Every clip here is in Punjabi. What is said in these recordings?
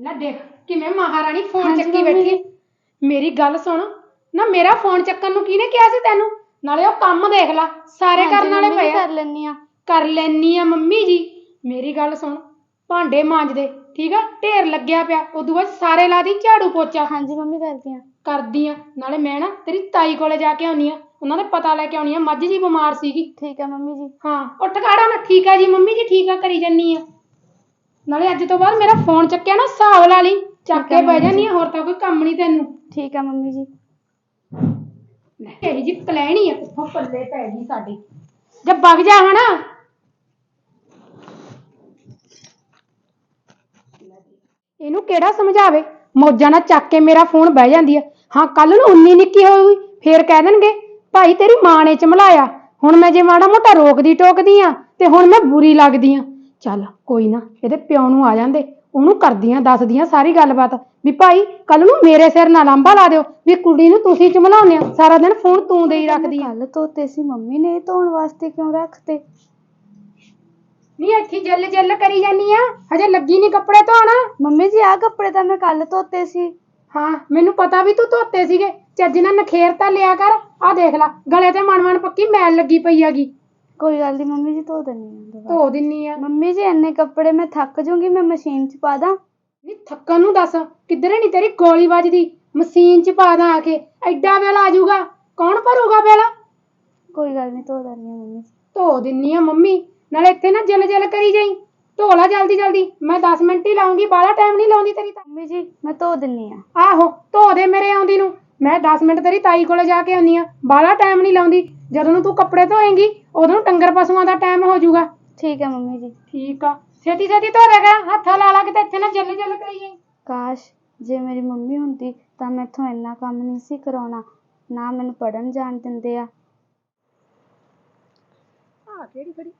ਲੈ ਦੇਖ ਕਿਵੇਂ ਮਹਾਰਾਣੀ ਫੋਨ ਹਾਂਜੀ ਚੱਕੀ। ਬੈਠੀ ਹੈ। ਮੇਰੀ ਗੱਲ ਸੁਣ ਨਾ ਮੇਰਾ ਫੋਨ ਚੱਕਣ ਨੂੰ ਕਿਹਨੇ ਕਿਹਾ ਸੀ ਤੈਨੂੰ? ਨਾਲੇ ਉਹ ਕੰਮ ਦੇਖ ਲੈ ਸਾਰੇ ਕਰਨ ਵਾਲੇ ਪਏ ਆ। ਕਰ ਲੈਣੀ ਆ ਕਰ ਲੈਨੀ ਆ ਮੰਮੀ ਜੀ। ਮੇਰੀ ਗੱਲ ਸੁਣ ਭਾਂਡੇ ਮਾਂਜਦੇ ਠੀਕ ਆ? ਢੇਰ ਲੱਗਿਆ ਪਿਆ ਉਦੋਂ ਬਾਅਦ ਸਾਰੇ ਲਾ ਦੀ ਝਾੜੂ ਪੋਚਾ। ਹਾਂਜੀ ਮੰਮੀ ਕਰਦੀ ਆ ਕਰਦੀ ਆ ਨਾਲੇ ਮੈਂ ਨਾ ਤੇਰੀ ਤਾਈ ਕੋਲੇ ਜਾ ਕੇ ਆਉਣੀ ਆ ਉਹਨਾਂ ਦੇ ਪਤਾ ਲੈ ਕੇ ਆਉਣੀ ਆ ਮੱਝ ਜੀ ਬਿਮਾਰ ਸੀਗੀ। ਠੀਕ ਆ ਮੰਮੀ ਜੀ। ਹਾਂ ਉੱਠ ਖੜਾ ਨਾ ਠੀਕ ਆ ਜੀ ਮੰਮੀ ਜੀ ਠੀਕ ਆ ਕਰੀ ਜੰਨੀ ਆ ਨਾਲੇ ਅੱਜ ਤੋਂ ਬਾਅਦ ਮੇਰਾ ਫੋਨ ਚੱਕਿਆ ਨਾ ਹਿਸਾਬ ਲਾ ਲਈ। ਚੱਕ ਠੀਕ ਆ ਕੇ ਬਹਿ ਮੰਮੀ ਜਾਨੀ ਆ ਹੋਰ ਤਾਂ ਕੋਈ ਕੰਮ ਨਹੀਂ ਤੈਨੂੰ। ਠੀਕ ਆ ਮੰਮੀ ਜੀ। ਇਹੀ ਜੀ ਕਲੈਣੀ ਆ ਕਿੱਥੋਂ ਪੱਲੇ ਪੈ ਗਈ ਸਾਡੇ। ਜਦ ਵਗ ਜਾ ਹਣਾ। ਇਹਨੂੰ ਕਿਹੜਾ ਸਮਝਾਵੇ? ਮੌਜਾਂ ਨਾਲ ਚੱਕ ਕੇ ਮੇਰਾ ਫੋਨ ਬਹਿ ਜਾਂਦੀ ਆ। ਹਾਂ ਕੱਲ ਨੂੰ ਉਨੀ ਨਿੱਕੀ ਹੋਊਗੀ ਫੇਰ ਕਹਿ ਦੇਣਗੇ ਭਾਈ ਤੇਰੀ ਮਾਂ ਨੇ ਚਮਲਾਇਆ। ਹੁਣ ਮੈਂ ਜੇ ਮਾੜਾ ਮੋਟਾ ਰੋਕਦੀ ਟੋਕਦੀ ਆ ਤੇ ਹੁਣ ਮੈਂ ਬੁਰੀ ਲੱਗਦੀ ਆ। ਚੱਲ ਕੋਈ ਨਾ ਇਹਦੇ ਪਿਓ ਨੂੰ ਆ ਜਾਂਦੇ ਉਹਨੂੰ ਕਰਦੀਆਂ ਦੱਸਦੀਆਂ ਸਾਰੀ ਗੱਲਬਾਤ। ਵੀ ਭਾਈ ਕੱਲ ਨੂੰ ਮੇਰੇ ਸਿਰ ਨਾ ਲਾਂਬਾ ਲਾ ਦਿਓ ਵੀ ਕੁੜੀ ਨੂੰ ਤੁਸੀਂ ਚਮਲਾਉਂਦੇ ਆ ਸਾਰਾ ਦਿਨ ਫੋਨ ਤੂੰ ਦੇ ਹੀ ਰੱਖਦੀ ਆ। ਕੱਲ ਧੋਤੇ ਸੀ ਮੰਮੀ ਨੇ ਇਹ ਧੋਣ ਵਾਸਤੇ ਕਿਉਂ ਰੱਖਤੇ? ਨਹੀਂ ਇੱਥੇ ਜੱਲ ਜੱਲ ਕਰੀ ਜਾਨੀ ਆ ਹਜੇ ਲੱਗੀ ਨਹੀਂ ਕੱਪੜੇ ਧੋਣ। ਮੰਮੀ ਜੀ ਆ ਕੱਪੜੇ ਤਾਂ ਮੈਂ ਕੱਲ ਧੋਤੇ ਸੀ। ਹਾਂ ਮੈਨੂੰ ਪਤਾ ਵੀ ਤੂੰ ਧੋਤੇ ਸੀਗੇ ਚੱਜ ਨਾਲ ਨਖੇਰ ਤਾਂ ਲਿਆ ਕਰ ਆ ਦੇਖ ਲੈ ਗਲੇ ਤੇ ਮਣ ਮਣ ਪੱਕੀ ਮੈਲ ਲੱਗੀ ਪਈ ਹੈਗੀ। ਕੋਈ ਗੱਲ ਨਹੀਂ ਮੰਮੀ ਜੀ ਧੋ ਦਿੰਨੀ ਆ ਦੁਬਾਰਾ। ਧੋ ਦਿੰਨੀ ਆ। ਮੰਮੀ ਜੀ ਇੰਨੇ ਕੱਪੜੇ ਮੈਂ ਥੱਕ ਜੂੰਗੀ ਮੈਂ ਮਸ਼ੀਨ 'ਚ ਪਾ ਦਾਂ। ਨਹੀਂ ਥੱਕਣ ਨੂੰ ਦੱਸ ਕਿੱਧਰੇ ਨਹੀਂ ਤੇਰੀ ਗੋਲੀ ਵੱਜਦੀ? ਮਸ਼ੀਨ 'ਚ ਪਾ ਦਾਂ ਆ ਕੇ ਐਡਾ ਬਿੱਲ ਆ ਜਾਊਗਾ। ਕੌਣ ਭਰੂਗਾ ਬਿੱਲ ਕੋਈ ਗੱਲ ਨਹੀਂ ਧੋ ਦਿੰਨੀ ਆ ਮੰਮੀ ਜੀ। ਧੋ ਦਿੰਨੀ ਆ ਮੰਮੀ ਨਾਲੇ ਇੱਥੇ ਨਾ ਜਲ ਜਲ ਕਰੀ ਜਾਈ। ਧੋ ਲਾ ਜਲਦੀ ਜਲਦੀ ਮੈਂ 10 ਮਿੰਟ ਹੀ ਲਾਉਂਗੀ ਬਾਹਲਾ ਟਾਈਮ ਨਹੀਂ ਲਾਉਂਦੀ ਤੇਰੀ ਤਾਂ। ਮੰਮੀ ਜੀ ਮੈਂ ਧੋ ਦਿੰਨੀ ਆ। ਆਹੋ ਧੋ ਦੇ ਮੇਰੇ ਆਉਂਦੀ ਨੂੰ। ਮੈਂ 10 ਮਿੰਟ ਤੇਰੀ ਤਾਈ ਕੋਲੇ ਜਾ ਕੇ ਆਉਣੀ ਆ ਬਾਹਲਾ ਟਾਈਮ ਨਹੀਂ ਲਾਉਂਦੀ। ਜਦੋਂ ਨੂੰ ਤੂੰ ਕੱਪੜੇ ਧੋਏਂਗੀ ਉਦੋਂ ਨੂੰ ਡੰਗਰ ਪਸ਼ੂਆਂ ਦਾ ਟਾਈਮ ਹੋ ਜਾਊਗਾ। ਠੀਕ ਆ ਮੰਮੀ ਜੀ। ਠੀਕ ਆ। ਛੇਤੀ ਛੇਤੀ ਧੋ ਦੇਗਾ ਹੱਥਾਂ ਲਾ ਲਾ ਕਿਤੇ ਇੱਥੇ ਨਾ ਜੱਲ ਜੱਲ ਕਰੀ ਜਾਈ। ਕਾਸ਼ ਜੇ ਮੇਰੀ ਮੰਮੀ ਹੁੰਦੀ ਤਾਂ ਮੈਥੋਂ ਇੰਨਾ ਕੰਮ ਨਹੀਂ ਸੀ ਕਰਾਉਣਾ ਨਾ ਮੈਨੂੰ ਪੜਨ ਜਾਣ ਦਿੰਦੇ ਆ। ਆ ਕਿਹੜੀ ਖੜੀ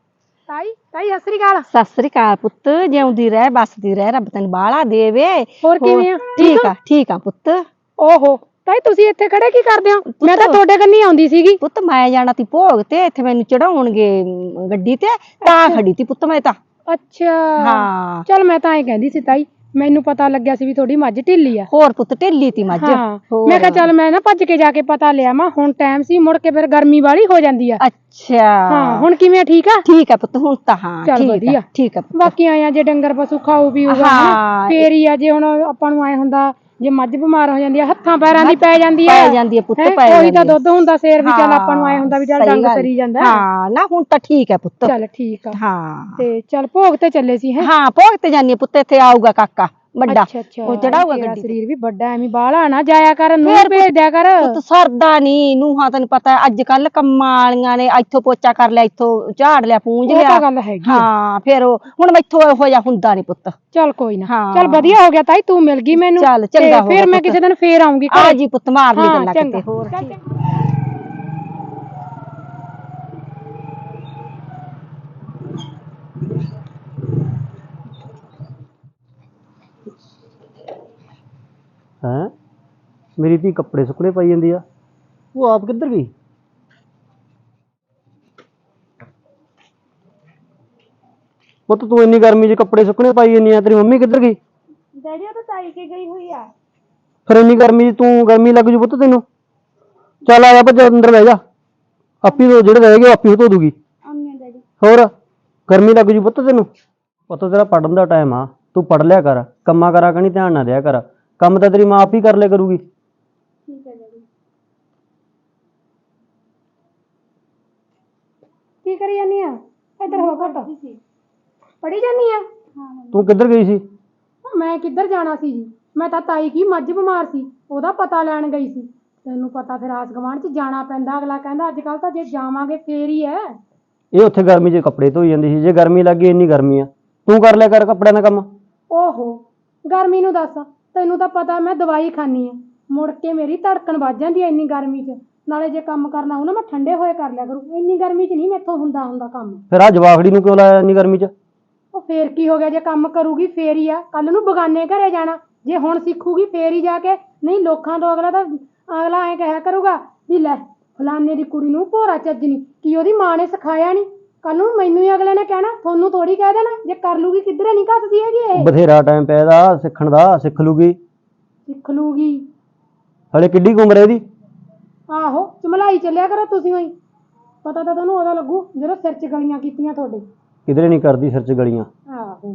ਤਾਈ ਤਾਈ ਸਤਿ ਸ੍ਰੀ ਅਕਾਲ। ਸਤਿ ਸ੍ਰੀ ਅਕਾਲ ਪੁੱਤ ਜਿਉਂਦੀ ਰਹਿ ਬਸਦੀ ਰਹਿ ਰੱਬ ਤੈਨੂੰ ਬਾਹਲਾ ਦੇਵੇ। ਹੋਰ ਕਿਵੇਂ ਆ? ਠੀਕ ਆ ਠੀਕ ਆ ਪੁੱਤ। ਓਹੋ। ਤਾਈ ਤੁਸੀਂ ਇੱਥੇ ਖੜੇ ਕੀ ਕਰਦੇ ਹੋ? ਮੈਂ ਤਾਂ ਤੁਹਾਡੇ ਕੰਨੀ ਆਉਂਦੀ ਸੀਗੀ। ਪੁੱਤ ਮੈਂ ਜਾਣਾ ਤੀ ਭੋਗ ਤੇ ਇੱਥੇ ਮੈਨੂੰ ਚੜਾਉਣਗੇ ਗੱਡੀ ਤੇ ਤਾਂ ਖੜੀ ਤੀ ਪੁੱਤ ਮੈਂ ਤਾਂ। ਅੱਛਾ। ਹਾਂ। ਚਲ ਮੈਂ ਤਾਂ ਐਂ ਕਹਿੰਦੀ ਸੀ ਤਾਈ ਮੈਨੂੰ ਪਤਾ ਲੱਗਿਆ ਸੀ ਵੀ ਤੁਹਾਡੀ ਮੱਝ ਢਿੱਲੀ ਆ। ਹੋਰ ਪੁੱਤ ਢਿੱਲੀ ਤੀ ਮੱਝ। ਹਾਂ। ਹੋਰ। ਮੈਂ ਕਿਹਾ ਚੱਲ ਮੈਂ ਨਾ ਭੱਜ ਕੇ ਜਾ ਕੇ ਪਤਾ ਲਿਆ ਮੈਂ ਹੁਣ ਟਾਈਮ ਸੀ ਮੁੜ ਕੇ ਫਿਰ ਗਰਮੀ ਵਾਲੀ ਹੋ ਜਾਂਦੀ ਆ। ਅੱਛਾ। ਹਾਂ ਹੁਣ ਕਿਵੇਂ ਆ, ਠੀਕ ਆ? ਠੀਕ ਆ ਪੁੱਤ ਹੁਣ ਤਾਂ ਹਾਂ ਚੱਲ ਠੀਕ ਵਧੀਆ। ਆ ਠੀਕ ਆ ਪੁੱਤ। ਬਾਕੀ ਆਇਆ ਜੇ ਡੰਗਰ ਪਸ਼ੂ ਖਾਊ ਪੀਊਗਾ ਹਾਂ। ਫੇਰ ਹੀ ਆ ਜੇ ਹੁਣ ਆਪਾਂ ਨੂੰ ਐ ਹੁੰਦਾ ਜੇ ਮੱਝ ਬਿਮਾਰ ਹੋ ਜਾਂਦੀ ਆ ਹੱਥਾਂ ਪੈਰਾਂ ਦੀ ਪੈ ਜਾਂਦੀ ਆ। ਪੈ ਜਾਂਦੀ ਆ ਪੁੱਤ ਹੈਂ, ਪੈ ਤਾਂ ਜਾਂਦੀ ਆ। ਦੁੱਧ ਹੁੰਦਾ ਸੇਰ ਵੀ ਚੱਲ ਆਪਾਂ ਨੂੰ ਐ ਹੁੰਦਾ ਵੀ ਚੱਲ ਡੰਗ। ਸਰੀ ਜਾਂਦਾ। ਹਾਂ ਨਾ ਹੁਣ ਤਾਂ ਠੀਕ ਆ ਪੁੱਤ। ਚੱਲ ਠੀਕ ਆ। ਹਾਂ। ਤੇ ਚੱਲ ਭੋਗ ਤੇ ਚੱਲੇ ਸੀ ਹੈ? ਹਾਂ ਭੋਗ ਤੇ ਜਾਨੀ ਪੁੱਤ ਇੱਥੇ ਆਊਗਾ ਕਾਕਾ। ਵੱਡਾ ਉਹ ਚੜਾਊਗਾ ਤੇਰਾ ਗੱਡੀ। ਸਰੀਰ ਵੀ ਵੱਡਾ ਐਵੇਂ ਬਾਹਲਾ ਨਾ ਜਾਇਆ ਕਰ ਨੂੰ ਫੇਰ ਭੇਜ ਦਿਆ ਕਰ ਪੁੱਤ ਸਰਦਾ ਨਹੀਂ ਨੂੰਹਾਂ ਤੈਨੂੰ ਪਤਾ ਅੱਜ ਕੱਲ ਕੰਮਾਂ ਵਾਲੀਆਂ ਨੇ ਇੱਥੋਂ ਪੋਚਾ ਕਰ ਲਿਆ ਇੱਥੋਂ ਝਾੜ ਲਿਆ ਪੂੰਝ ਉਹ ਲਿਆ ਤਾਂ ਗੱਲ ਹੈਗੀ ਆ। ਹਾਂ ਫਿਰ ਉਹ ਹੁਣ ਮੈਥੋਂ ਇਹੋ ਜਿਹਾ ਹੁੰਦਾ ਨਹੀਂ ਪੁੱਤ ਚੱਲ ਕੋਈ ਨਾ ਹਾਂ। ਚੱਲ ਵਧੀਆ ਹੋ ਗਿਆ ਤਾਈ ਤੂੰ ਮਿਲ ਗਈ ਮੈਨੂੰ ਚੱਲ, ਤੇ ਚੰਗਾ ਹੋ ਫਿਰ ਗਿਆ ਮੈਂ ਪੁੱਤ। ਕਿਸੇ ਦਿਨ ਫੇਰ ਆਉਂਗੀ ਆ ਘਰੇ ਜੀ ਪੁੱਤ ਮਾਰ ਲਈ ਹਾਂ, ਗੱਲਾਂ ਚੰਗਾ। ਕਿਤੇ ਹੋਰ ਚੱਲ ਚੰਗਾ। ਹੈਂ ਮੇਰੀ ਧੀ ਕੱਪੜੇ ਸੁੱਕਣੇ ਪਾਈ ਜਾਂਦੀ ਆ। ਉਹ ਆਪ ਕਿੱਧਰ ਗਈ? ਪੁੱਤ ਤੂੰ ਇੰਨੀ ਗਰਮੀ 'ਚ ਕੱਪੜੇ ਸੁੱਕਣੇ ਪਾਈ ਜਾਂਦੀ ਆ ਤੇਰੀ ਮੰਮੀ ਕਿੱਧਰ ਗਈ? ਡੈਡੀ ਉਹ ਤਾਂ ਤਾਈ ਕੇ ਗਈ ਹੋਈ ਆ। ਫਿਰ ਇੰਨੀ ਗਰਮੀ 'ਚ ਤੂੰ ਗਰਮੀ ਲੱਗ ਜੂ ਪੁੱਤ ਤੈਨੂੰ। ਚੱਲ ਆ ਜਾ ਭੱਜ ਅੰਦਰ ਬਹਿ ਜਾ। ਆਪੀ ਤੋਂ ਜਿਹੜੇ ਰਹਿ ਗਏ ਆਪੀ ਧੋ ਦੂਗੀ। ਆਉਂਦੀ ਆ ਡੈਡੀ। ਹੋਰ ਗਰਮੀ ਲੱਗ ਜੂ ਪੁੱਤ ਤੈਨੂੰ। ਪੁੱਤ ਤੇਰਾ ਪੜਨ ਦਾ ਟਾਈਮ ਆ। ਤੂੰ ਪੜ ਲਿਆ ਕਰ। ਕੰਮਾਂ ਕਰਾ ਕਣੀ ਧਿਆਨ ਨਾ ਦਿਆ ਕਰ। ਕੰਮ ਤਾਂ ਤੇਰੀ ਮਾਂ ਆਪ ਹੀ ਕਰ ਲਿਆ ਕਰੂਗੀ ਠੀਕ ਹੈ ਡੈਡੀ ਕੀ ਕਰੀ ਜਾਨੀ ਆ? ਇੱਧਰ ਹੋ ਘਟ। ਪੜੀ ਜਾਨੀ ਆ? ਤੂੰ ਕਿੱਧਰ ਗਈ ਸੀ? ਮੈਂ ਕਿੱਧਰ ਜਾਣਾ ਸੀ ਜੀ? ਮੈਂ ਤਾਂ ਤਾਈ ਕੀ ਮੱਝ ਬਿਮਾਰ ਸੀ ਉਹਦਾ ਪਤਾ ਲੈਣ ਗਈ ਸੀ। ਤੈਨੂੰ ਪਤਾ ਫਿਰ ਆਸ ਗਵਾਂਢ ਚ ਜਾਣਾ ਪੈਂਦਾ ਅਗਲਾ ਕਹਿੰਦਾ ਅੱਜ ਕੱਲ ਤਾਂ ਜੇ ਜਾਵਾਂਗੇ ਫੇਰ ਹੀ ਐ। ਇਹ ਉੱਥੇ ਗਰਮੀ 'ਚ ਕੱਪੜੇ ਧੋਈ ਜਾਂਦੀ ਸੀ ਜੇ ਗਰਮੀ ਲੱਗੀ ਇੰਨੀ ਗਰਮੀ ਆ। ਤੂੰ ਕਰ ਲਿਆ ਕਰ ਕੱਪੜਿਆਂ ਦਾ ਕੰਮ। ਓਹੋ ਗਰਮੀ ਨੂੰ ਦੱਸ। ਤੈਨੂੰ ਤਾਂ ਪਤਾ ਮੈਂ ਦਵਾਈ ਖਾਨੀ ਆ। ਮੁੜ ਕੇ ਮੇਰੀ ਧੜਕਣ ਵੱਜ ਜਾਂਦੀ ਐ ਇੰਨੀ ਗਰਮੀ 'ਚ। ਨਾਲੇ ਜੇ ਕੰਮ ਕਰਨਾ ਹੋਊ ਨਾ ਮੈਂ ਠੰਡੇ ਹੋਏ ਕਰ ਲਿਆ ਕਰੂ। ਇੰਨੀ ਗਰਮੀ 'ਚ ਨਹੀਂ ਮੈਥੋਂ ਹੁੰਦਾ ਹੁੰਦਾ ਕੰਮ। ਫਿਰ ਆ ਜਵਾਖੜੀ ਨੂੰ ਕਿਉਂ ਲਾਇਆ ਇੰਨੀ ਗਰਮੀ 'ਚ? ਉਹ ਫੇਰ ਕੀ ਹੋ ਗਿਆ? ਜੇ ਕੰਮ ਕਰੂਗੀ ਫੇਰ ਹੀ ਆ। ਕੱਲ ਨੂੰ ਬਗਾਨੇ ਘਰੇ ਜਾਣਾ। ਜੇ ਹੁਣ ਸਿੱਖੂਗੀ ਫੇਰ ਹੀ ਜਾ ਕੇ। ਨਹੀਂ ਲੋਕਾਂ ਤੋਂ ਅਗਲਾ ਤਾਂ ਅਗਲਾ ਐਂ ਕਹਿਆ ਕਰੂਗਾ ਵੀ ਲੈ ਫਲਾਨੇ ਦੀ ਕੁੜੀ ਨੂੰ ਭੋਰਾ ਚੱਜਣੀ। ਕੀ ਉਹਦੀ ਮਾਂ ਨੇ ਸਿਖਾਇਆ ਨਹੀਂ? ਕੱਲ ਨੂੰ ਮੈਨੂੰ ਹੀ ਅਗਲੇ ਨੇ ਕਹਿਣਾ ਤੁਹਾਨੂੰ ਥੋੜੀ ਕਹਿ ਦੇਣਾ। ਜੇ ਕਰ ਲੂਗੀ ਕਿਧਰੇ ਨਹੀਂ ਘੱਸਦੀ ਹੈਗੀ ਇਹ? ਬਥੇਰਾ ਟਾਈਮ ਪਿਆ ਇਹਦਾ ਸਿੱਖਣ ਦਾ ਸਿੱਖ ਲੂਗੀ। ਸਿੱਖ ਲੂਗੀ। ਹਲੇ ਕਿੱਡੀ ਕੁ ਉਮਰ ਹੈ ਇਹਦੀ? ਆਹੋ ਚਮਲਾਈ ਚੱਲਿਆ ਕਰੋ ਤੁਸੀਂ ਹੋਈ ਪਤਾ ਤਾਂ ਤੁਹਾਨੂੰ ਉਹਦਾ ਲੱਗੂ ਜਦੋਂ ਸਿਰ 'ਚ ਗਲੀਆਂ ਕੀਤੀਆਂ ਤੁਹਾਡੇ। ਕਿਧਰੇ ਨਹੀਂ ਕਰਦੀ ਸਿਰ 'ਚ ਗਲੀਆਂ। ਆਹੋ।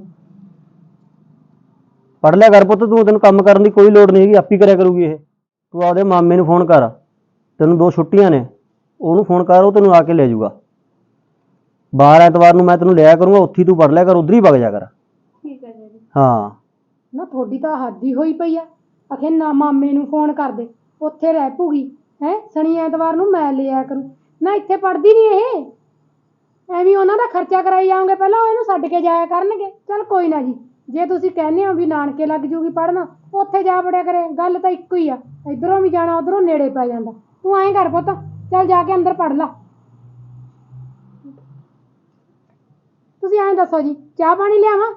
ਪੜ ਲਿਆ ਕਰ ਪੁੱਤ ਤੂੰ ਤੈਨੂੰ ਕੰਮ ਕਰਨ ਦੀ ਕੋਈ ਲੋੜ ਨਹੀਂ ਹੈਗੀ ਆਪੀ ਕਰਿਆ ਕਰੂਗੀ ਇਹ। ਤੂੰ ਆਪਦੇ ਮਾਮੇ ਨੂੰ ਫੋਨ ਕਰ। ਤੈਨੂੰ ਦੋ ਛੁੱਟੀਆਂ ਨੇ ਉਹਨੂੰ ਫੋਨ ਕਰ ਉਹ ਤੈਨੂੰ ਆ ਕੇ ਲੈ ਜਾਊਗਾ। ਬਾਹਰ ਐਤਵਾਰ ਨੂੰ ਮੈਂ ਤੈਨੂੰ ਲਿਆ ਕਰੂੰਗਾ ਉੱਥੇ ਹੀ ਤੂੰ ਪੜ ਲਿਆ ਕਰ ਉਧਰ ਹੀ ਵਗ ਜਾ ਕਰ। ਠੀਕ ਹੈ ਜੀ ਹਾਂ। ਨਾ ਤੁਹਾਡੀ ਤਾਂ ਹੱਦ ਹੀ ਹੋਈ ਪਈ ਆ। ਅਖੇ ਨਾ ਮਾਮੇ ਨੂੰ ਫੋਨ ਕਰ ਦੇ ਉੱਥੇ ਰਹਿ ਪੂਗੀ ਹੈ ਸ਼ਨੀ ਐਤਵਾਰ ਨੂੰ ਮੈਂ ਲਿਆ ਕਰੂੰ। ਨਾ ਇੱਥੇ ਪੜਦੀ ਨਹੀਂ ਇਹ। ਐਵੇਂ ਉਹਨਾਂ ਦਾ ਖਰਚਾ ਕਰਾਈ ਜਾਓਗੇ ਪਹਿਲਾਂ ਉਹ ਇਹਨੂੰ ਛੱਡ ਕੇ ਜਾਇਆ ਕਰਨਗੇ। ਚਲ ਕੋਈ ਨਾ ਜੀ ਜੇ ਤੁਸੀਂ ਕਹਿੰਦੇ ਹੋ ਵੀ ਨਾਨਕੇ ਲੱਗ ਜੂਗੀ ਪੜਨਾ ਉੱਥੇ ਜਾ ਵੜਿਆ ਕਰੇ ਗੱਲ ਤਾਂ ਇੱਕੋ ਹੀ ਆ। ਇਧਰੋਂ ਵੀ ਜਾਣਾ ਉਧਰੋਂ ਨੇੜੇ ਪੈ ਜਾਂਦਾ। ਤੂੰ ਐਂ ਕਰ ਪੁੱਤ ਚੱਲ ਜਾ ਕੇ ਅੰਦਰ ਪੜ ਲਾ। ਤੁਸੀਂ ਐਂ ਦੱਸੋ ਜੀ ਚਾਹ ਪਾਣੀ ਲਿਆਵਾਂ?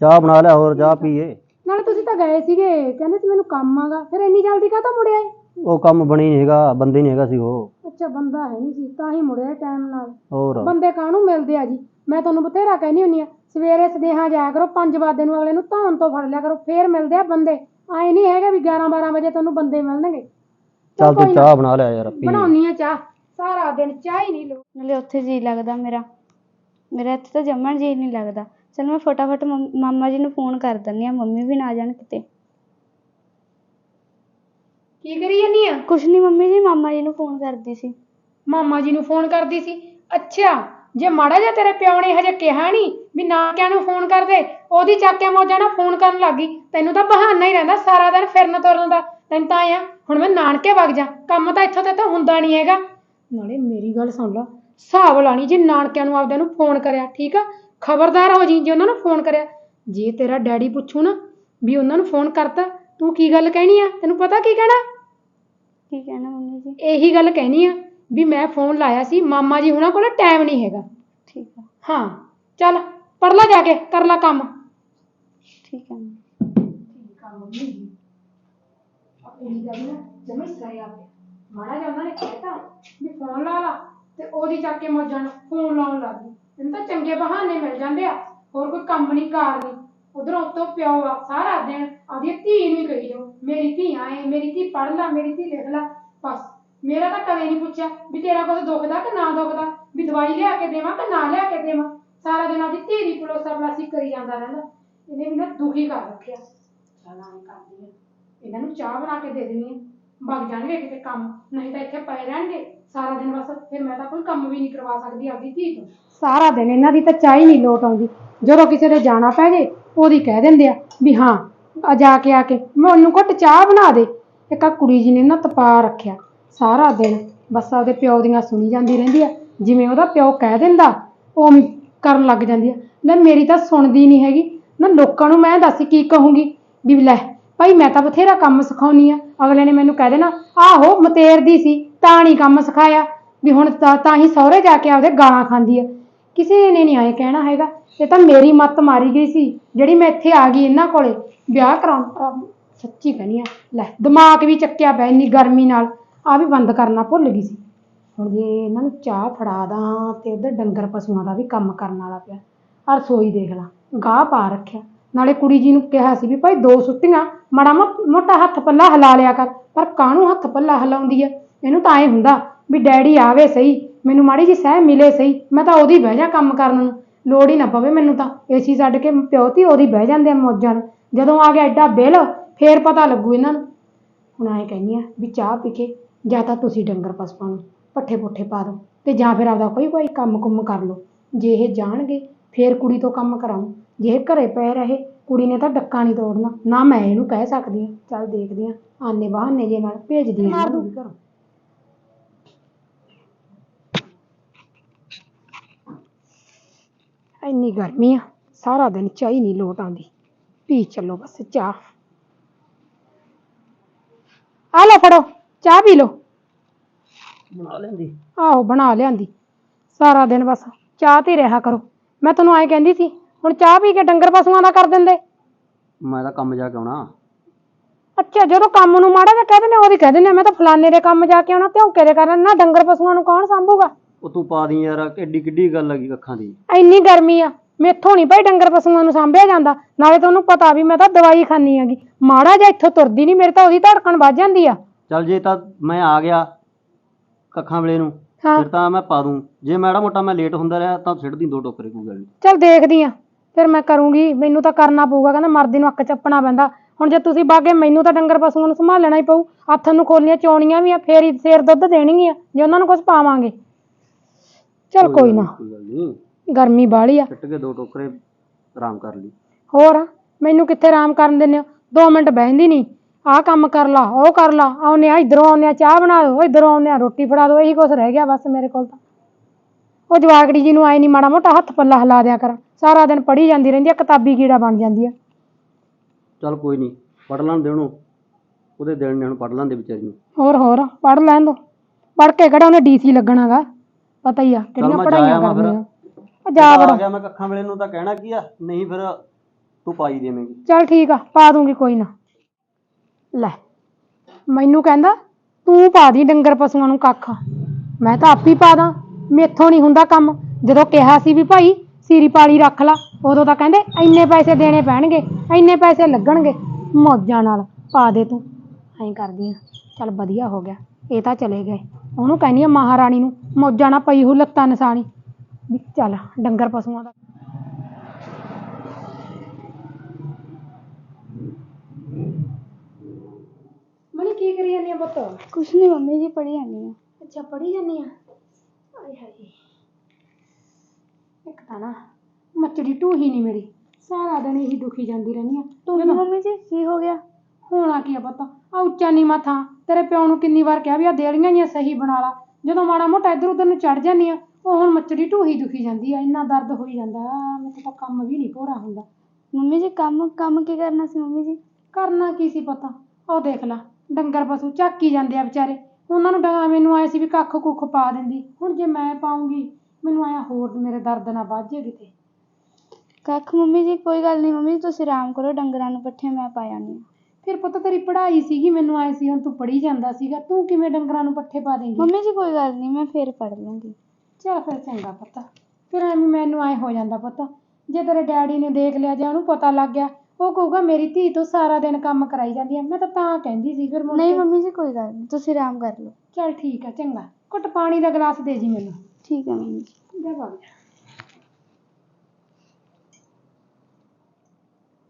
ਚਾਹ ਬਣਾ ਲਿਆ ਹੋਰ ਚਾਹ ਪੀਏ। ਨਾਲੇ ਤੁਸੀਂ ਤਾਂ ਗਏ ਸੀਗੇ ਕਹਿੰਦੇ ਸੀ ਮੈਨੂੰ ਕੰਮ ਆਗਾ। ਫਿਰ ਇੰਨੀ ਜਲਦੀ ਕਾਹਤੋਂ ਮੁੜਿਆ ਏ ਉਹ ਕੰਮ ਬਣੀ ਨਹੀਂ ਹੈਗਾ ਬੰਦੇ ਨਹੀਂ ਹੈਗਾ ਸੀ ਉਹ। ਅੱਛਾ ਬੰਦਾ ਹੈ ਨਹੀਂ ਸੀ ਤਾਂ ਹੀ ਮੁੜਿਆ ਟਾਈਮ ਨਾਲ। ਹੋਰ? ਬੰਦੇ ਕਾਹਨੂੰ ਮਿਲਦੇ ਆ ਜੀ? ਮੈਂ ਤੁਹਾਨੂੰ ਬਥੇਰਾ ਕਹਿੰਦੀ ਹੁੰਨੀ ਆ ਸਵੇਰੇ ਸਦੇਹਾ ਜਾਇਆ ਕਰੋ 5 ਵਜੇ ਨੂੰ ਅਗਲੇ ਨੂੰ ਧੌਣ ਤੋਂ ਫੜ ਲਿਆ ਕਰੋ ਫੇਰ ਮਿਲਦੇ ਆ ਬੰਦੇ। ਆਏ ਨਹੀਂ ਹੈਗਾ ਵੀ 11 12 ਵਜੇ ਤੁਹਾਨੂੰ ਬੰਦੇ ਮਿਲਣਗੇ। ਚੱਲ ਤੂੰ ਚਾਹ ਬਣਾ ਲਿਆ ਯਾਰ ਪੀ ਬਣਾਉਣੀ ਆ ਚਾਹ ਸਾਰਾ ਦਿਨ ਚਾਹ ਹੀ ਨਹੀਂ ਲੋ। ਨਾਲੇ ਉੱਥੇ ਜੀ ਲੱਗਦਾ ਮੇਰਾ। ਮੇਰਾ ਇੱਥੇ ਤਾਂ ਜੰਮਣ ਜੀ ਨਹੀਂ ਲੱਗਦਾ। ਚਲ ਮੈਂ ਫਟਾਫਟ ਮੰਮ- ਮਾਮਾ ਜੀ ਨੂੰ ਫੋਨ ਕਰ ਦਿੰਦੀ ਆ ਮੰਮੀ ਵੀ ਨਾ ਜਾਣ ਕਿਤੇ। ਕੀ ਕਰੀ ਜਾਨੀ ਆ? ਕੁਛ ਨਹੀਂ ਮੰਮੀ ਜੀ ਮਾਮਾ ਜੀ ਨੂੰ ਫੋਨ ਕਰਦੀ ਸੀ। ਮਾਮਾ ਜੀ ਨੂੰ ਫੋਨ ਕਰਦੀ ਸੀ? ਅੱਛਾ ਜੇ ਮਾੜਾ ਜਿਹਾ ਤੇਰੇ ਪਿਓ ਨੇ ਹਜੇ ਕਿਹਾ ਨਹੀਂ ਵੀ ਨਾਨਕਿਆਂ ਨੂੰ ਫੋਨ ਕਰ ਦੇ ਉਹਦੀ ਚੱਕ ਕੇ ਮੌਜਾਂ ਨਾਲ ਫੋਨ ਕਰਨ ਲੱਗੀ ਤੈਨੂੰ ਤਾਂ ਬਹਾਨਾ ਹੀ ਰਹਿੰਦਾ ਸਾਰਾ ਦਿਨ ਫਿਰਨ ਤੁਰਨ ਦਾ। ਤੈਨੂੰ ਤਾਂ ਆ ਹੁਣ ਮੈਂ ਨਾਨਕੇ ਵਗ ਜਾ। ਕੰਮ ਤਾਂ ਇੱਥੋਂ ਤੇ ਤਾਂ ਹੁੰਦਾ ਨਹੀਂ ਹੈਗਾ। ਨਾਲੇ ਮੇਰੀ ਗੱਲ ਸੁਣ ਲਾ ਹਿਸਾਬ ਲਾਣੀ ਜੇ ਨਾਨਕਿਆਂ ਨੂੰ ਆਪਦਿਆਂ ਨੂੰ ਫੋਨ ਕਰਿਆ ਠੀਕ ਆ? ਖਬਰਦਾਰ ਹੋ ਜੀ ਜੇ ਉਹਨਾਂ ਨੂੰ ਫੋਨ ਕਰਿਆ। ਜੇ ਤੇਰਾ ਡੈਡੀ ਪੁੱਛੂ ਨਾ ਵੀ ਉਹਨਾਂ ਨੂੰ ਫੋਨ ਕਰਤਾ ਤੂੰ ਕੀ ਗੱਲ ਕਹਿਣੀ ਆ? ਤੈਨੂੰ ਪਤਾ ਕੀ ਕਹਿਣਾ? ਕੀ ਕਹਿਣਾ ਮੰਮੀ ਜੀ? ਇਹੀ ਗੱਲ ਕਹਿਣੀ ਆ ਵੀ ਮੈਂ ਫੋਨ ਲਾਇਆ ਸੀ ਮਾਮਾ ਜੀ ਹੁਣਾਂ ਕੋਲ ਟਾਈਮ ਨਹੀਂ ਹੈਗਾ। ਠੀਕ ਆ। ਹਾਂ ਚੱਲ ਪੜ ਲੈ ਜਾ ਕੇ ਕਰ ਲੈ ਕੰਮ। ਠੀਕ ਆ ਮੰਮੀ। ਠੀਕ ਆ ਮੰਮੀ ਜੀ। ਆਪਣੀ ਗੱਲ ਨਾ ਜਮੇ ਸਰਿਆ ਪਿਆ। ਮਾੜਾ ਜਿਹਾ ਉਹਨਾਂ ਨੇ ਕਹਿਤਾ ਵੀ ਫੋਨ ਲਾ ਲਾ ਤੇ ਉਹਦੀ ਚੱਕ ਕੇ ਮੌਜਾਂ ਨਾਲ ਫੋਨ ਲਾਉਣ ਲੱਗ ਗਈ। ਇਹਨੂੰ ਤਾਂ ਚੰਗੇ ਬਹਾਨੇ ਮਿਲ ਜਾਂਦੇ ਆ। ਹੋਰ ਕੋਈ ਕੰਮ ਨਹੀਂ ਕਾਰ ਨਹੀਂ। ਉਧਰੋਂ ਉੱਤੋਂ ਪਿਓ ਆ, ਸਾਰਾ ਦਿਨ ਆਪਦੀ ਧੀ ਨੂੰ ਹੀ ਕਹੀ ਜਾਓ, ਮੇਰੀ ਧੀ ਆਏ ਮੇਰੀ ਧੀ ਪੜ ਲਾ, ਮੇਰੀ ਧੀ ਲਿਖ ਲਾ, ਬਸ। ਮੇਰਾ ਤਾਂ ਕਦੇ ਨਹੀਂ ਪੁੱਛਿਆ ਵੀ ਤੇਰਾ ਕੁਝ ਦੁਖਦਾ ਕਿ ਨਾ ਦੁਖਦਾ, ਵੀ ਦਵਾਈ ਲਿਆ ਕੇ ਦੇਵਾਂ ਕਿ ਨਾ ਲਿਆ ਕੇ ਦੇਵਾਂ। ਸਾਰਾ ਦਿਨ ਆਪਦੀ ਧੀ ਦੀ ਪੁਲੋ ਸਰਲਾਸੀ ਕਰੀ ਜਾਂਦਾ ਰਹਿੰਦਾ, ਇਹਨੇ ਵੀ ਨਾ ਦੁਖੀ ਕਰ ਰੱਖਿਆ। ਚੱਲ ਐਂ ਕਰਦੀ ਆ। ਇਹਨਾਂ ਨੂੰ ਚਾਹ ਬਣਾ ਕੇ ਦੇ ਦੇਣੀ ਆ। ਵਗ ਜਾਣਗੇ ਕਿਤੇ ਕੰਮ, ਨਹੀਂ ਤਾਂ ਇੱਥੇ ਪਏ ਰਹਿਣਗੇ। ਸਾਰਾ ਦਿਨ ਬਸ, ਫਿਰ ਮੈਂ ਤਾਂ ਕੋਈ ਕੰਮ ਵੀ ਨਹੀਂ ਕਰਵਾ ਸਕਦੀ ਆਪਦੀ ਧੀ ਤੋਂ। ਸਾਰਾ ਦਿਨ ਇਹਨਾਂ ਦੀ ਤਾਂ ਚਾਹ ਹੀ ਨਹੀਂ ਲੋਟ ਆਉਂਦੀ। ਜਦੋਂ ਕਿਸੇ ਦੇ ਜਾਣਾ ਪੈ ਜੇ ਉਹਦੀ ਕਹਿ ਦਿੰਦੇ ਆ ਵੀ ਹਾਂ, ਆ ਜਾ ਕੇ ਆ ਕੇ, ਮੈਂ ਉਹਨੂੰ ਘੁੱਟ ਚਾਹ ਬਣਾ ਦੇ। ਇੱਕ ਆ ਕੁੜੀ ਜੀ ਨੇ ਨਾ ਤਪਾ ਰੱਖਿਆ ਸਾਰਾ ਦਿਨ, ਬਸ ਆਪਦੇ ਪਿਓ ਦੀਆਂ ਸੁਣੀ ਜਾਂਦੀ ਰਹਿੰਦੀ ਆ, ਜਿਵੇਂ ਉਹਦਾ ਪਿਓ ਕਹਿ ਦਿੰਦਾ ਉਵੇਂ ਕਰਨ ਲੱਗ ਜਾਂਦੀ ਆ। ਲੈ ਮੇਰੀ ਤਾਂ ਸੁਣਦੀ ਨਹੀਂ ਹੈਗੀ, ਨਾ ਲੋਕਾਂ ਨੂੰ ਮੈਂ ਦੱਸ ਕੀ ਕਹੂੰਗੀ, ਵੀ ਲੈ ਭਾਈ ਮੈਂ ਤਾਂ ਬਥੇਰਾ ਕੰਮ ਸਿਖਾਉਣੀ ਆ, ਅਗਲੇ ਨੇ ਮੈਨੂੰ ਕਹਿ ਦੇਣਾ, ਆਹੋ ਮਤੇਰਦੀ ਸੀ, ਤਾਂ ਨਹੀਂ ਕੰਮ ਸਿਖਾਇਆ, ਵੀ ਹੁਣ ਤਾਂ ਤਾਂ ਹੀ ਸਹੁਰੇ ਜਾ ਕੇ ਆਪਦੇ ਗਾਲਾਂ ਖਾਂਦੀ ਆ। ਕਿਸੇ ਨੇ ਨਹੀਂ ਆਏ ਕਹਿਣਾ ਹੈਗਾ। ਇਹ ਤਾਂ ਮੇਰੀ ਮੱਤ ਮਾਰੀ ਗਈ ਸੀ, ਜਿਹੜੀ ਮੈਂ ਇੱਥੇ ਆ ਗਈ ਇਹਨਾਂ ਕੋਲੇ। ਵਿਆਹ ਕਰਾਉਣ ਸੱਚੀ ਕਹਿੰਦੀ ਆ, ਲੈ, ਦਿਮਾਗ ਵੀ ਚੱਕਿਆ ਪਿਆ ਇੰਨੀ ਗਰਮੀ ਨਾਲ ਆ ਵੀ ਬੰਦ ਕਰਨਾ ਭੁੱਲ ਗਈ ਸੀ। ਹੁਣ ਜੇ ਇਹਨਾਂ ਨੂੰ ਚਾਹ ਫੜਾ ਦਾਂ ਤੇ ਉਧਰ ਡੰਗਰ ਪਸ਼ੂਆਂ ਦਾ ਵੀ ਕੰਮ ਕਰਨ ਵਾਲਾ ਪਿਆ ਆ ਰਸੋਈ ਦੇਖ ਲਾ, ਗਾਹ ਪਾ ਰੱਖਿਆ। ਨਾਲੇ ਕੁੜੀ ਜੀ ਨੂੰ ਕਿਹਾ ਸੀ ਵੀ ਭਾਈ ਦੋ ਛੁੱਟੀਆਂ ਮਾੜਾ ਮੋ- ਮੋਟਾ ਹੱਥ ਪੱਲਾ ਹਿਲਾ ਲਿਆ ਕਰ, ਪਰ ਕਾਹਨੂੰ ਹੱਥ ਪੱਲਾ ਹਿਲਾਉਂਦੀ ਆ? ਇਹਨੂੰ ਤਾਂ ਐ ਹੁੰਦਾ ਵੀ ਡੈਡੀ ਆਵੇ ਸਹੀ, ਮੈਨੂੰ ਮਾੜੀ ਜੀ ਸਹਿ ਮਿਲੇ ਸਹੀ, ਮੈਂ ਤਾਂ ਉਹਦੀ ਬਹਿ ਜਾ ਕੰਮ ਕਰਨ ਨੂੰ। ਲੋੜ ਹੀ ਨਾ ਪਵੇ ਮੈਨੂੰ ਤਾਂ। ਏਸੀ ਛੱਡ ਕੇ ਪਿਓ ਧੀ ਉਹਦੀ ਬਹਿ ਜਾਂਦੇ ਆ ਮੌਜਾਂ ਨਾਲ। ਜਦੋਂ ਆ ਗਿਆ ਐਡਾ ਬਿੱਲ ਫੇਰ ਪਤਾ ਲੱਗੂ ਇਹਨਾਂ ਨੂੰ। ਹੁਣ ਐਂ ਕਹਿੰਦੀ ਆ ਵੀ ਚਾਹ ਪੀ ਕੇ ਜਾਂ ਤਾਂ ਤੁਸੀਂ ਡੰਗਰ ਪਸ਼ੂਆਂ ਨੂੰ ਪੱਠੇ ਪੁੱਠੇ ਪਾ ਦਿਓ ਤੇ ਜਾਂ ਫਿਰ ਆਪਦਾ ਕੋਈ ਕੋਈ ਕੰਮ ਕੁੰਮ ਕਰ ਲਓ। ਜੇ ਇਹ ਜਾਣਗੇ ਫੇਰ ਕੁੜੀ ਤੋਂ ਕੰਮ ਕਰਾਉਂ ਜੇ ਇਹ ਘਰੇ ਪਏ ਰਹੇ ਕੁੜੀ ਨੇ ਤਾਂ ਡੱਕਾ ਨਹੀਂ ਤੋੜਨਾ। ਨਾ ਮੈਂ ਇਹਨੂੰ ਕਹਿ ਸਕਦੀ ਆ ਚੱਲ ਦੇਖਦੇ ਆ ਆਨੇ ਬਹਾਨੇ ਜੇ ਨਾਲ ਭੇਜਦੀ ਨੂੰ ਘਰੋਂ। ਇੰਨੀ ਗਰਮੀ ਆ ਸਾਰਾ ਦਿਨ ਚਾਹ ਨਹੀਂ ਲੋਟ ਆਉਂਦੀ। ਪੀ ਚੱਲੋ ਬਸ ਚਾਹ। ਆ ਲਓ ਫੜੋ ਚਾਹ ਪੀ ਲਓ। ਬਣਾ ਲੈਂਦੀ ਆਹੋ ਬਣਾ ਲਿਆਂਦੀ। ਸਾਰਾ ਦਿਨ ਬਸ ਚਾਹ ਤੇ ਰਿਹਾ ਕਰੋ। ਮੈਂ ਤੁਹਾਨੂੰ ਐਂ ਕਹਿੰਦੀ ਸੀ ਹੁਣ ਚਾਹ ਪੀ ਕੇ ਡੰਗਰ ਪਸ਼ੂਆਂ ਦਾ ਕਰ ਦਿੰਦੇ। ਮੈਂ ਤਾਂ ਕੰਮ ਜਾ ਕੇ ਆਉਣਾ। ਅੱਛਾ ਜਦੋਂ ਕੰਮ ਨੂੰ ਮਾੜਾ ਜਿਹਾ ਕਹਿ ਦਿੰਦੇ ਉਹਦੀ ਕਹਿ ਦਿੰਦੇ ਮੈਂ ਤਾਂ ਫਲਾਣੇ ਦੇ ਕੰਮ ਜਾ ਕੇ ਆਉਣਾ ਧਿਉਂਕੇ ਦੇ ਕਰਨ ਨਾ ਡੰਗਰ ਪਸ਼ੂਆਂ ਨੂੰ ਕੌਣ ਸੰਭੂਗਾ? ਉਹ ਤੂੰ ਪਾ ਦੀ ਯਾਰ ਕਿੱਡੀ ਕਿੱਡੀ ਗੱਲ ਲੱਗੀ ਅੱਖਾਂ ਦੀ। ਇੰਨੀ ਗਰਮੀ ਆ ਮੈਥੋਂ ਨਹੀਂ ਭਾਈ ਡੰਗਰ ਪਸ਼ੂਆਂ ਨੂੰ ਸਾਂਭਿਆ ਜਾਂਦਾ ਨਾਲੇ ਤੁਹਾਨੂੰ ਪਤਾ ਵੀ ਮੈਂ ਤਾਂ ਦਵਾਈ ਖਾਨੀ ਹੈਗੀ। ਮਾੜਾ ਜਿਹਾ ਇੱਥੋਂ ਤੁਰਦੀ ਨਹੀਂ ਮੇਰੇ ਤਾਂ ਉਹਦੀ ਧੜਕਣ ਵੱਜ ਜਾਂਦੀ ਆ। ਚੱਲ ਜੇ ਤਾਂ ਮੈਂ ਆ ਗਿਆ ਕੱਖਾਂ ਵੇਲੇ ਨੂੰ ਹਾਂ। ਫਿਰ ਤਾਂ ਮੈਂ ਪਾ ਦੂੰ। ਜੇ ਮਾੜਾ ਮੋਟਾ ਮੈਂ ਲੇਟ ਹੁੰਦਾ ਰਿਹਾ ਤਾਂ ਸਿੱਟਦੀ ਦੋ ਟੋਕਰੇ ਕੋਈ ਗੱਲ ਨਹੀਂ ਚਲ ਦੇਖਦੀ ਆ ਫਿਰ ਮੈਂ ਕਰੂੰਗੀ ਮੈਨੂੰ ਤਾਂ ਕਰਨਾ ਪਊਗਾ ਕਹਿੰਦਾ ਮਰਦੀ ਨੂੰ ਅੱਕ ਚੱਪਣਾ ਪੈਂਦਾ। ਹੁਣ ਜੇ ਤੁਸੀਂ ਬਾਗੇ ਮੈਨੂੰ ਤਾਂ ਡੰਗਰ ਪਸ਼ੂਆਂ ਨੂੰ ਸੰਭਾਲਣਾ ਹੀ ਪਊ। ਹੱਥਾਂ ਨੂੰ ਖੋਲੀਆਂ ਚੋਣੀਆਂ ਵੀ ਆ ਫੇਰ ਹੀ ਸੇਰ ਦੁੱਧ ਦੇਣਗੀਆਂ ਜੇ ਉਹਨਾਂ ਨੂੰ ਕੁਝ ਪਾਵਾਂਗੇ। ਚਲ ਕੋਈ ਨਾ। ਕੋਈ ਗੱਲ ਨਹੀਂ ਗਰਮੀ ਬਾਹਲੀ ਆ। ਸਿੱਟ ਕੇ ਦੋ ਟੋਕਰੇ ਆਰਾਮ ਕਰ ਲਈ। ਹੋਰ ਮੈਨੂੰ ਕਿੱਥੇ ਆਰਾਮ ਕਰਨ ਦਿੰਦੇ ਹੋ? 2 ਮਿੰਟ ਬਹਿੰਦੀ ਨਹੀਂ ਆਹ ਕੰਮ ਕਰ ਲਾ ਉਹ ਕਰ ਲਾ ਆਉਨੇ ਆ ਇਧਰੋਂ ਆਉਨੇ ਆ ਚਾਹ ਬਣਾ ਦਿਓ ਇਧਰੋਂ ਆਉਨੇ ਆ ਰੋਟੀ ਫੜਾ ਦਿਓ ਇਹੀ ਕੁਝ ਰਹਿ ਗਿਆ ਬਸ ਮੇਰੇ ਕੋਲ ਤਾਂ। ਉਹ ਜਵਾਕੜੀ ਜੀ ਨੂੰ ਆਏ ਨਹੀਂ ਮਾੜਾ ਮੋਟਾ ਹੱਥ ਪੱਲਾ ਹਿਲਾ ਦਿਆ ਕਰ। ਸਾਰਾ ਦਿਨ ਪੜੀ ਜਾਂਦੀ ਰਹਿੰਦੀ ਆ ਕਿਤਾਬੀ ਕੀੜਾ ਬਣ ਜਾਂਦੀ ਆ। ਚੱਲ ਕੋਈ ਨਹੀਂ ਪੜ ਲੈਣ ਦੇ ਉਹਨੂੰ। ਉਹਦੇ ਦਿਨ ਨੇ ਹੁਣ ਪੜ ਲੈਣ ਦੇ ਵਿਚਾਰੀ ਨੂੰ। ਹੋਰ ਹੋਰ ਪੜ ਲੈਣ ਦੋ। ਪੜ ਕੇ ਕਿਹੜਾ ਉਹਨੇ ਡੀਸੀ ਲੱਗਣਾਗਾ। ਪਤਾ ਹੀ ਆ ਮੈਂ ਪੜਾਈਆਂ। ਕਰਨੀਆਂ। ਆ ਜਾ ਆ ਵੜੋ। ਗਿਆ ਮੈਂ ਕੱਖਾਂ ਵੇਲੇ ਨੂੰ ਤਾਂ ਕਹਿਣਾ ਕੀ ਆ? ਨਹੀਂ ਫਿਰ ਤੂੰ ਪਾਈ ਦੇਵੇਂਗੀ। ਚੱਲ ਠੀਕ ਆ ਪਾ ਦੂੰਗੀ ਕੋਈ ਨਾ। ਲੈ ਮੈਨੂੰ ਕਹਿੰਦਾ ਤੂੰ ਪਾ ਦੀ ਡੰਗਰ ਪਸ਼ੂਆਂ ਨੂੰ ਕੱਖ। ਮੈਂ ਤਾਂ ਆਪ ਹੀ ਪਾ ਦਾਂ ਮੇਥੋਂ ਨਹੀਂ ਹੁੰਦਾ ਕੰਮ। ਜਦੋਂ ਕਿਹਾ ਸੀ ਵੀ ਭਾਈ ਸੀਰੀ ਪਾਲੀ ਰੱਖ ਲਾ ਉਦੋਂ ਤਾਂ ਕਹਿੰਦੇ ਇੰਨੇ ਪੈਸੇ ਦੇਣੇ ਪੈਣਗੇ ਇੰਨੇ ਪੈਸੇ ਲੱਗਣਗੇ। ਮੌਜਾਂ ਨਾਲ ਪਾ ਦੇ ਤੂੰ। ਐਂ ਕਰਦੀ ਆ ਚੱਲ ਵਧੀਆ ਹੋ ਗਿਆ ਇਹ ਤਾਂ ਚਲੇ ਗਏ। ਉਹਨੂੰ ਕਹਿੰਦੀ ਆ ਮਹਾਰਾਣੀ ਨੂੰ ਮੌਜਾਂ ਨਾਲ ਪਈ ਹੂ ਲੱਤਾਂ ਨਸਾਣੀ। ਵੀ ਚੱਲ ਡੰਗਰ ਪਸ਼ੂਆਂ ਦਾ। ਮਣੀ ਕੀ ਕਰੀ ਜਾਂਦੀ ਆ ਪੁੱਤ? ਕੁਛ ਨਹੀਂ ਮੰਮੀ ਜੀ ਪੜ੍ਹੀ ਜਾਂਦੀ ਆ। ਅੱਛਾ ਪੜੀ ਜਾਂਦੀ ਆ? ਆਏ ਹਾਏ। ਇੱਕ ਤਾਂ ਨਾ ਮੱਚੜੀ ਢੂਹੀ ਨਹੀਂ ਮੇਰੀ। ਸਾਰਾ ਦਿਨ ਇਹੀ ਦੁਖੀ ਜਾਂਦੀ ਰਹਿੰਦੀ ਆ। ਤੂੰ ਜਦੋਂ- ਮੰਮੀ ਜੀ ਕੀ ਹੋ ਗਿਆ? ਹੋਣਾ ਕੀ ਆ ਪਤਾ? ਆ ਉੱਚਾ ਨੀਵਾਂ ਥਾਂ। ਤੇਰੇ ਪਿਓ ਨੂੰ ਕਿੰਨੀ ਵਾਰ ਕਿਹਾ ਵੀ ਆ ਦੇਲੀਆਂ ਜੀਆਂ ਸਹੀ ਬਣਾ ਲਾ। ਜਦੋਂ ਮਾੜਾ ਮੋਟਾ ਇੱਧਰ ਉੱਧਰ ਨੂੰ ਚੜ ਜਾਂਦੀ ਆ ਉਹ ਹੁਣ ਮੱਚੜੀ ਢੂਹੀ ਦੁਖੀ ਜਾਂਦੀ ਆ ਇੰਨਾ ਦਰਦ ਹੋਈ ਜਾਂਦਾ। ਮੇਰੇ ਤਾਂ ਕੰਮ ਵੀ ਨਹੀਂ ਪੂਰਾ ਹੁੰਦਾ। ਮੰਮੀ ਜੀ ਕੰਮ ਕੰਮ ਕੀ ਕਰਨਾ ਸੀ ਮੰਮੀ ਜੀ? ਕਰਨਾ ਕੀ ਸੀ ਪਤਾ? ਉਹ ਦੇਖ ਲਾ ਡੰਗਰ ਪਸ਼ੂ ਝਾਕੀ ਜਾਂਦੇ ਆ ਵਿਚਾਰੇ। ਉਹਨਾਂ ਨੂੰ ਤਾਂ ਮੈਨੂੰ ਆਏ ਸੀ ਵੀ ਕੱਖ ਕੁੱਖ ਪਾ ਦਿੰਦੀ। ਹੁਣ ਜੇ ਮੈਂ ਪਾਉਂਗੀ ਮੈਨੂੰ ਆਇਆ ਹੋਰ ਮੇਰੇ ਦਰਦ ਨਾ ਵੱਧ ਜੇ ਕਿਤੇ। ਕੱਖ ਮੰਮੀ ਜੀ ਕੋਈ ਗੱਲ ਨਹੀਂ ਮੰਮੀ ਜੀ ਤੁਸੀਂ ਆਰਾਮ ਕਰੋ ਡੰਗਰਾਂ ਨੂੰ ਪੱਠੇ ਮੈਂ ਪਾ ਜਾਂਦੀ ਹਾਂ। ਫਿਰ ਪੁੱਤ ਤੇਰੀ ਪੜ੍ਹਾਈ ਸੀਗੀ ਮੈਨੂੰ ਆਏ ਸੀ ਹੁਣ ਤੂੰ ਪੜ੍ਹੀ ਜਾਂਦਾ ਸੀਗਾ ਤੂੰ ਕਿਵੇਂ ਡੰਗਰਾਂ ਨੂੰ ਪੱਠੇ ਪਾ ਦੇਂਗੀ? ਮੰਮੀ ਜੀ ਕੋਈ ਗੱਲ ਨਹੀਂ ਮੈਂ ਫੇਰ ਪੜ ਲੂੰਗੀ। ਚਲ ਫਿਰ ਚੰਗਾ ਪੁੱਤ ਫਿਰ ਐਵੇਂ ਮੈਨੂੰ ਆਏ ਹੋ ਜਾਂਦਾ ਪੁੱਤ ਜੇ ਤੇਰੇ ਡੈਡੀ ਨੇ ਦੇਖ ਲਿਆ ਜਾਂ ਉਹਨੂੰ ਪਤਾ ਲੱਗ ਗਿਆ ਉਹ ਕਹੂਗਾ ਮੇਰੀ ਧੀ ਤੋਂ ਸਾਰਾ ਦਿਨ ਕੰਮ ਕਰਾਈ ਜਾਂਦੀ ਆ ਮੈਂ ਤਾਂ ਤਾਂ ਕਹਿੰਦੀ ਸੀ ਫਿਰ ਮੁੜ ਨਹੀਂ ਕੇ। ਮੰਮੀ ਜੀ ਕੋਈ ਗੱਲ ਨਹੀਂ ਤੁਸੀਂ ਆਰਾਮ ਕਰ ਲਓ। ਚਲ ਠੀਕ ਆ ਚੰਗਾ ਘੁੱਟ ਪਾਣੀ ਦਾ ਗਲਾਸ ਦੇ ਜੀ ਮੈਨੂੰ। ਠੀਕ ਹੈ ਮੰਮੀ ਜੀ। ਲੈ ਬਾਬਾ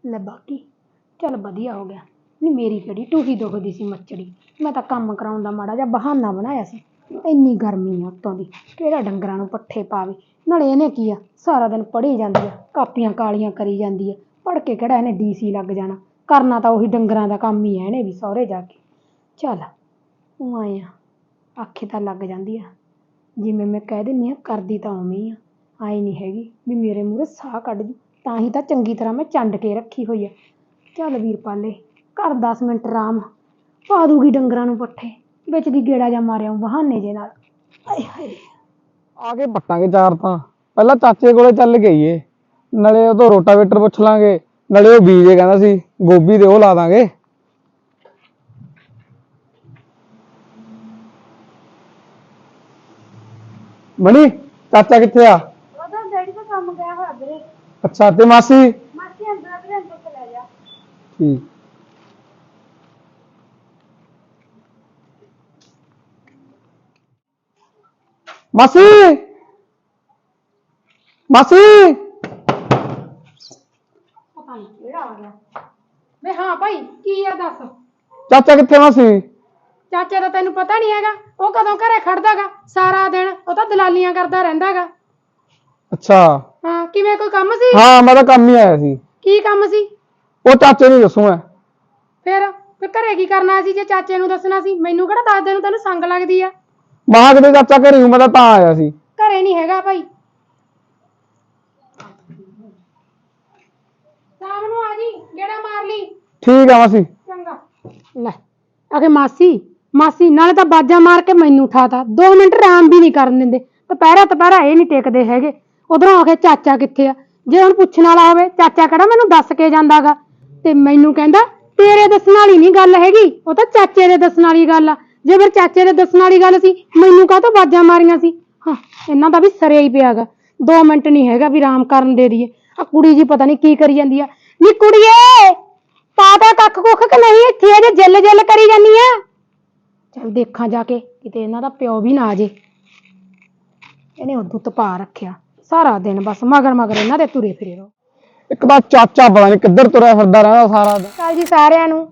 ਲੈ ਬਾਕੀ ਚੱਲ ਵਧੀਆ ਹੋ ਗਿਆ। ਨਹੀਂ ਮੇਰੀ ਕਿਹੜੀ ਟੂਹੀ ਦੁਖਦੀ ਸੀ ਮੱਚੜੀ ਮੈਂ ਤਾਂ ਕੰਮ ਕਰਾਉਣ ਦਾ ਮਾੜਾ ਜਿਹਾ ਬਹਾਨਾ ਬਣਾਇਆ ਸੀ। ਇੰਨੀ ਗਰਮੀ ਆ ਉੱਤੋਂ ਦੀ, ਕਿਹੜਾ ਡੰਗਰਾਂ ਨੂੰ ਪੱਠੇ ਪਾਵੇ? ਨਾਲੇ ਇਹਨੇ ਕੀ ਆ? ਸਾਰਾ ਦਿਨ ਪੜ੍ਹੀ ਜਾਂਦੀ ਆ, ਕਾਪੀਆਂ ਕਾਲੀਆਂ ਕਰੀ ਜਾਂਦੀ ਆ। ਪੜ੍ਹ ਕੇ ਕਿਹੜਾ ਇਹਨੇ ਡੀਸੀ ਲੱਗ ਜਾਣਾ? ਕਰਨਾ ਤਾਂ ਉਹੀ ਡੰਗਰਾਂ ਦਾ ਕੰਮ ਹੀ ਹੈ ਇਹਨੇ ਵੀ, ਸਹੁਰੇ ਜਾ ਕੇ। ਚੱਲ, ਉਹ ਆਏ ਆ, ਆਖੇ ਤਾਂ ਲੱਗ ਜਾਂਦੀ ਆ। ਜਿਵੇਂ ਮੈਂ ਕਹਿ ਦਿੰਨੀ ਆ, ਕਰਦੀ ਤਾਂ ਉਵੇਂ ਹੀ ਆ। ਆਈ ਨਹੀਂ ਹੈਗੀ ਵੀ ਮੇਰੇ ਮੂਹਰੇ ਸਾਹ ਕੱਢ ਜੂ। ਤਾਂ ਹੀ ਤਾਂ ਚੰਗੀ ਤਰ੍ਹਾਂ ਮੈਂ ਚੰਡ ਕੇ ਰੱਖੀ ਹੋਈ ਆ। ਚੱਲ ਵੀਰਪਾਲੇ ਘਰ 10 ਮਿੰਟ ਆਰਾਮ। ਪਾ ਦੂਗੀ ਡੰਗਰਾਂ ਨੂੰ ਪੱਠੇ। ਵਿੱਚ ਦੀ ਗੇੜਾ ਜਾਂ ਮਾਰਿਆ ਬਹਾਨੇ ਜੇ ਨਾਲ। ਆਏ ਹਾਏ। ਆ ਕੇ ਪੱਟਾਂਗੇ ਚਾਰ ਤਾਂ। ਪਹਿਲਾਂ ਚਾਚੇ ਕੋਲੇ ਚੱਲ ਗਈਏ। ਨਾਲੇ ਉਹ ਤੋਂ ਰੋਟਾਵੇਟਰ ਪੁੱਛ ਲਾਂਗੇ। ਨਾਲੇ ਉਹ ਬੀਜ ਕਹਿੰਦਾ ਸੀ ਗੋਭੀ ਦੇ ਉਹ ਲਾ ਦਾਂਗੇ। ਮਣੀ ਚਾਚਾ ਕਿੱਥੇ ਆ? ਉਹਦਾ ਡੈਡੀ ਦਾ ਕੰਮ ਗਿਆ ਹੋਇਆ ਵੀਰੇ। ਅੱਛਾ ਤੇ ਮਾਸੀ? ਮਾਸੀ ਅੰਦਰ ਅੰਦਰ ਚਲਾ ਜਾ। ਠੀਕ। ਮਾਸੀ। ਮਾਸੀ। ਪਤਾ ਨਹੀਂ ਕਿਹੜਾ ਆ ਗਿਆ। ਵੇ ਹਾਂ ਭਾਈ ਕੀ ਆ ਦੱਸ। ਚਾਚਾ ਕਿੱਥੇ ਮਾਸੀ ਚਾਚੇ ਦਾ ਤੈਨੂੰ ਪਤਾ ਨਹੀਂ ਹੈਗਾ ਉਹ ਕਦੋਂ ਘਰੇ ਖੜਦਾਗਾ ਸਾਰਾ ਦਿਨ ਉਹ ਤਾਂ ਦਲਾਲੀਆਂ ਕਰਦਾ ਰਹਿੰਦਾਗਾ। ਅੱਛਾ। ਹਾਂ ਕਿਵੇਂ ਕੋਈ ਕੰਮ ਸੀ? ਹਾਂ ਮੈਂ ਤਾਂ ਕੰਮ ਹੀ ਆਇਆ ਸੀ। ਕੀ ਕੰਮ ਸੀ? ਉਹ ਚਾਚੇ ਨੂੰ ਦੱਸੂ ਮੈਂ। ਫਿਰ ਫਿਰ ਘਰੇ ਕੀ ਕਰਨਾ ਸੀ ਜੇ ਚਾਚੇ ਨੂੰ ਦੱਸਣਾ ਸੀ? ਮੈਨੂੰ ਕਿਹੜਾ ਦੱਸ ਦੇ ਨੂੰ ਤੈਨੂੰ ਸੰਗ ਲੱਗਦੀ ਆ। ਮਹਾ ਕਿਤੇ ਚਾਚਾ ਘਰੇ ਹੂੰ ਮੈਂ ਤਾਂ ਤਾਂ ਆਇਆ ਸੀ। ਘਰੇ ਨਹੀਂ ਹੈਗਾ ਭਾਈ। ਸ਼ਾਮ ਨੂੰ ਆ ਜੀ ਗੇੜਾ ਮਾਰ ਲਈ। ਠੀਕ ਆ ਮਾਸੀ। ਚੰਗਾ। ਲੈ ਅਗੇ ਮਾਸੀ ਮਾਸੀ ਨਾਲੇ ਤਾਂ ਬਾਜਾ ਮਾਰ ਕੇ ਮੈਨੂੰ ਉਠਾਤਾ। 2 ਮਿੰਟ ਆਰਾਮ ਵੀ ਨਹੀਂ ਕਰਨ ਦਿੰਦੇ। ਦੁਪਹਿਰਾ ਦੁਪਹਿਰਾ ਇਹ ਨਹੀਂ ਟਿਕਦੇ ਹੈਗੇ। ਉਧਰੋਂ ਆਖੇ ਚਾਚਾ ਕਿੱਥੇ ਆ? ਜੇ ਹੁਣ ਪੁੱਛਣ ਵਾਲਾ ਹੋਵੇ ਚਾਚਾ ਕਿਹੜਾ ਮੈਨੂੰ ਦੱਸ ਕੇ ਜਾਂਦਾਗਾ? ਤੇ ਮੈਨੂੰ ਕਹਿੰਦਾ ਤੇਰੇ ਦੱਸਣ ਵਾਲੀ ਨਹੀਂ ਗੱਲ ਹੈਗੀ। ਉਹ ਤਾਂ ਚਾਚੇ ਦੇ ਦੱਸਣ ਵਾਲੀ ਗੱਲ ਆ। ਜੇ ਫਿਰ ਚਾਚੇ ਦੇ ਦੱਸਣ ਵਾਲੀ ਗੱਲ ਸੀ ਮੈਨੂੰ ਕਾਹਤੋਂ ਬਾਜਾਂ ਮਾਰੀਆਂ ਸੀ? ਹਾਂ ਇਹਨਾਂ ਦਾ ਵੀ ਸਰੇ ਹੀ ਪਿਆਗਾ। 2 ਮਿੰਟ ਨਹੀਂ ਹੈਗਾ ਵੀ ਆਰਾਮ ਕਰਨ ਦੇ ਦਈਏ ਆ ਕੁੜੀ ਜੀ ਪਤਾ ਨਹੀਂ ਕੀ ਕਰੀ ਜਾਂਦੀ ਆ। ਨੀ ਕੁੜੀਏ ਪਾਤਾ ਕੱਖ ਕੁੱਖ ਕਿ ਨਹੀਂ? ਇੱਥੇ ਅਜੇ ਜਿੱਲ ਜਿੱਲ ਕਰੀ ਜਾਂਦੀ ਆ। ਚਲ ਦੇਖਾਂ ਜਾ ਕੇ ਕਿਤੇ ਇਹਨਾਂ ਦਾ ਪਿਓ ਵੀ ਨਾ ਆ ਜੇ। ਇਹਨੇ ਉਦੋਂ ਤਪਾ ਰੱਖਿਆ। ਸਾਰਾ ਦਿਨ ਬਸ ਮਗਰ ਮਗਰ ਇਹਨਾਂ ਦੇ ਤੁਰੇ ਫਿਰੇ ਰਹੋ। ਇੱਕ ਤਾਂ ਚਾਚਾ ਪਤਾ ਨਹੀਂ ਕਿੱਧਰ ਤੁਰਿਆ ਫਿਰਦਾ ਰਹਿੰਦਾ ਸਾਰਾ ਦਿਨ? ਕਾਲ ਜੀ ਸਾਰਿਆਂ ਨੂੰ।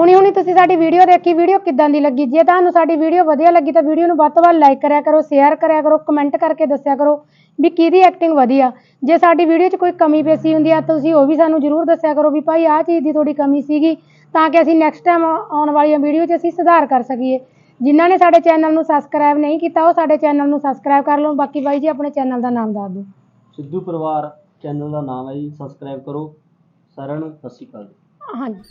ਹੁਣੀ ਹੁਣੀ ਤੁਸੀਂ ਸਾਡੀ ਵੀਡੀਓ ਦੇਖੀ ਵੀਡੀਓ ਕਿੱਦਾਂ ਦੀ ਲੱਗੀ? ਜੇ ਤੁਹਾਨੂੰ ਸਾਡੀ ਵੀਡੀਓ ਵਧੀਆ ਲੱਗੀ ਤਾਂ ਵੀਡੀਓ ਨੂੰ ਵੱਧ ਤੋਂ ਵੱਧ ਲਾਈਕ ਕਰਿਆ ਕਰੋ ਸ਼ੇਅਰ ਕਰਿਆ ਕਰੋ ਕਮੈਂਟ ਕਰਕੇ ਦੱਸਿਆ ਕਰੋ ਵੀ ਕਿਹਦੀ ਐਕਟਿੰਗ ਵਧੀਆ। ਜੇ ਸਾਡੀ ਵੀਡੀਓ 'ਚ ਕੋਈ ਕਮੀ ਪੇਸ਼ੀ ਹੁੰਦੀ ਆ ਤੁਸੀਂ ਉਹ ਵੀ ਸਾਨੂੰ ਜਰੂਰ ਦੱਸਿਆ ਕਰੋ ਵੀ ਭਾਈ ਆਹ ਚੀਜ਼ ਦੀ ਥੋੜੀ ਕਮੀ ਸੀਗੀ ਤਾਂ ਕਿ ਅਸੀਂ ਨੈਕਸਟ ਟਾਈਮ ਆਉਣ ਵਾਲੀਆਂ ਵੀਡੀਓ 'ਚ ਅਸੀਂ ਸੁਧਾਰ ਕਰ ਸਕੀਏ। ਜਿਨ੍ਹਾਂ ਨੇ ਸਾਡੇ ਚੈਨਲ ਨੂੰ ਸਬਸਕ੍ਰਾਈਬ ਨਹੀਂ ਕੀਤਾ ਉਹ ਸਾਡੇ ਚੈਨਲ ਨੂੰ ਸਬਸਕ੍ਰਾਈਬ ਕਰ ਲਓ। ਬਾਕੀ ਬਾਈ ਜੀ ਆਪਣੇ ਚੈਨਲ ਦਾ ਨਾਮ ਦੱਸ ਦਿਓ। ਸਿੱਧੂ ਪਰਿਵਾਰ ਚੈਨਲ ਦਾ ਨਾਮ ਹੈ ਜੀ। ਸਬਸਕ੍ਰਾਈਬ ਕਰੋ। ਸਾਰਿਆਂ ਨੂੰ ਸਤਿ ਸ਼੍ਰੀ ਅਕਾਲ। ਜੀ ਹਾਂਜੀ।